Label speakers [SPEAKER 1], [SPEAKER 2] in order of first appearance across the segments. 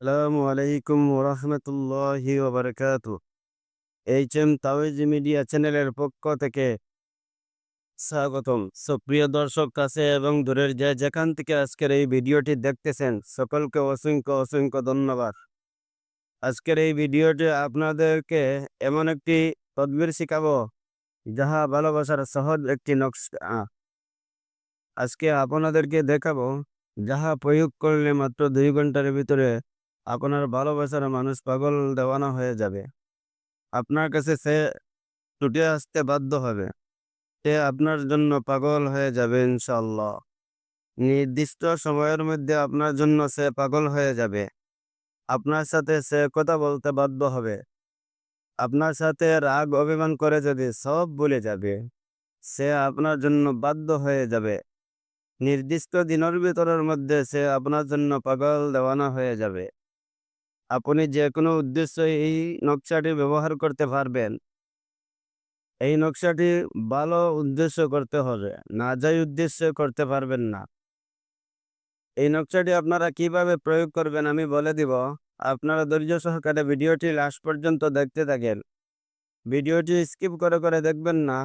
[SPEAKER 1] আসসালামু আলাইকুম ওরহমতুল্লাহি ওবরকাত। এইচ এম তাওয়েজ মিডিয়া চ্যানেলের পক্ষ থেকে স্বাগতম। সুপ্রিয় দর্শক, কাছে এবং দূরের যে যেখান থেকে আজকের এই ভিডিওটি দেখতেছেন, সকলকে অসংখ্য অসংখ্য ধন্যবাদ। আজকের এই ভিডিওটি আপনাদেরকে এমন একটি তদবির শিখাবো, যাহা ভালোবাসার সহজ একটি নকশা। আজকে আপনাদেরকে দেখাবো, যাহা প্রয়োগ করলে মাত্র দুই ঘণ্টার ভিতরে আপনার ভালোবাসার মানুষ পাগল দেওয়ানা হয়ে যাবে। আপনার কাছে সে ছুটে আসতে বাধ্য হবে। সে আপনার জন্য পাগল হয়ে যাবে ইনশাল্লাহ নির্দিষ্ট সময়ের মধ্যে আপনার জন্য সে পাগল হয়ে যাবে। আপনার সাথে সে কথা বলতে বাধ্য হবে। আপনার সাথে রাগ অভিমান করে যদি সব ভুলে যাবে, সে আপনার জন্য বাধ্য হয়ে যাবে। নির্দিষ্ট দিনের ভিতরের মধ্যে সে আপনার জন্য পাগল দেওয়ানা হয়ে যাবে। আপনি যে কোনো উদ্দেশ্যে এই নকশাটি ব্যবহার করতে পারবেন। এই নকশাটি ভালো উদ্দেশ্য করতে হবে, না যাই উদ্দেশ্যে করতে পারবেন না। এই নকশাটি আপনারা কীভাবে প্রয়োগ করবেন আমি বলে দিব। আপনারা ধৈর্য সহকারে ভিডিওটি লাস্ট পর্যন্ত দেখতে থাকেন। ভিডিওটি স্কিপ করে করে দেখবেন না।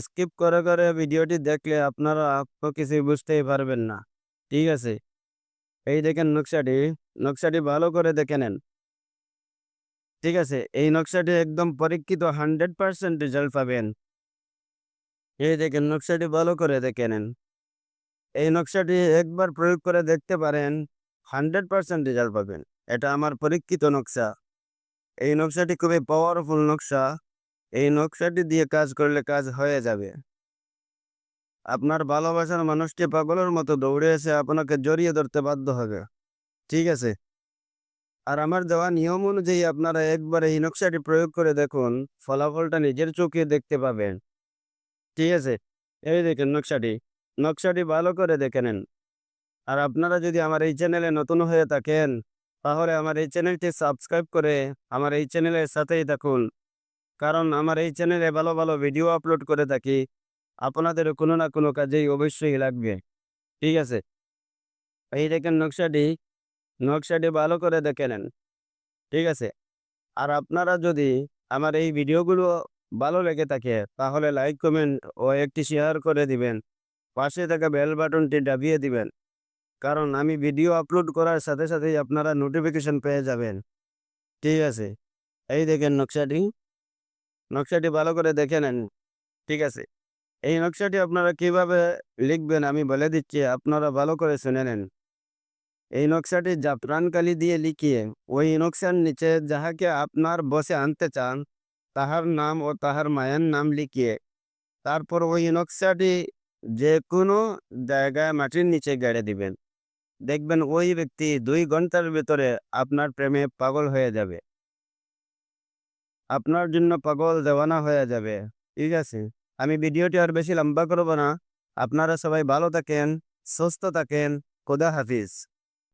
[SPEAKER 1] স্কিপ করে করে ভিডিওটি দেখলে আপনারা কিছুই বুঝতেই পারবেন না। ঠিক আছে? এই দেখেন নকশাটি। নকশাটি ভালো করে দেখে নেন। ঠিক আছে, এই নকশাটি একদম পরীক্ষিত হান্ড্রেড পার্সেন্ট রেজাল্ট পাবেন। এই দেখেন, নকশাটি ভালো করে দেখে নেন। এই নকশাটি একবার প্রয়োগ করে দেখতে পারেন, হান্ড্রেড পার্সেন্ট রেজাল্ট পাবেন। এটা আমার পরীক্ষিত নকশা। এই নকশাটি খুবই পাওয়ারফুল নকশা। এই নকশাটি দিয়ে কাজ করলে কাজ হয়ে যাবে। আপনার ভালোবাসার মানুষটি পাগলের মতো দৌড়ে এসে আপনাকে জড়িয়ে ধরতে বাধ্য হবে। ঠিক আছে। আর আমার দেওয়া নিয়ম অনুযায়ী আপনারা একবার এই নকশাটি প্রয়োগ করে দেখুন, ফলাফলটা নিজের চোখে দেখতে পাবেন। ঠিক আছে? এই দেখেন নকশাটি। নকশাটি ভালো করে দেখে নেন। আর আপনারা যদি আমার এই চ্যানেলে নতুন হয়ে থাকেন, তাহলে আমার এই চ্যানেলটি সাবস্ক্রাইব করে আমার এই চ্যানেলের সাথেই থাকুন। কারণ আমার এই চ্যানেলে ভালো ভালো ভিডিও আপলোড করে থাকি আপনাদের কোনো না কোনো কাজেই অবশ্যই লাগবে। ঠিক আছে? এই দেখেন নকশাটি নকশাটি ভালো করে দেখে নেন। ঠিক আছে? আর আপনারা যদি আমার এই ভিডিওগুলো ভালো লেগে থাকে, তাহলে লাইক, কমেন্ট ও একটি শেয়ার করে দিবেন। পাশে থাকা বেল বাটনটি দাবিয়ে দিবেন। কারণ আমি ভিডিও আপলোড করার সাথে সাথেই আপনারা নোটিফিকেশন পেয়ে যাবেন। ঠিক আছে? এই দেখেন নকশাটি। নকশাটি ভালো করে দেখে নেন। ঠিক আছে? এই নকশাটি আপনারা কীভাবে লিখবেন আমি বলে দিচ্ছি, আপনারা ভালো করে শুনে নেন। এই নকশাটি জাফরানকালি দিয়ে লিখিয়ে, ওই নকশার নিচে যাহাকে আপনার বসে আনতে চান, তাহার নাম ও তাহার মায়ের নাম লিখিয়ে। তারপর ওই নকশাটি যে কোনো জায়গায় মাটির নিচে গেড়ে দিবেন। দেখবেন ওই ব্যক্তি দুই ঘণ্টার ভিতরে আপনার প্রেমে পাগল হয়ে যাবে। আপনার জন্য পাগল দেওয়ানা হয়ে যাবে। ঠিক আছে? আমি ভিডিওটি আর বেশি লম্বা করব না। আপনারা সবাই ভালো থাকেন, সুস্থ থাকেন। খোদা হাফিজ।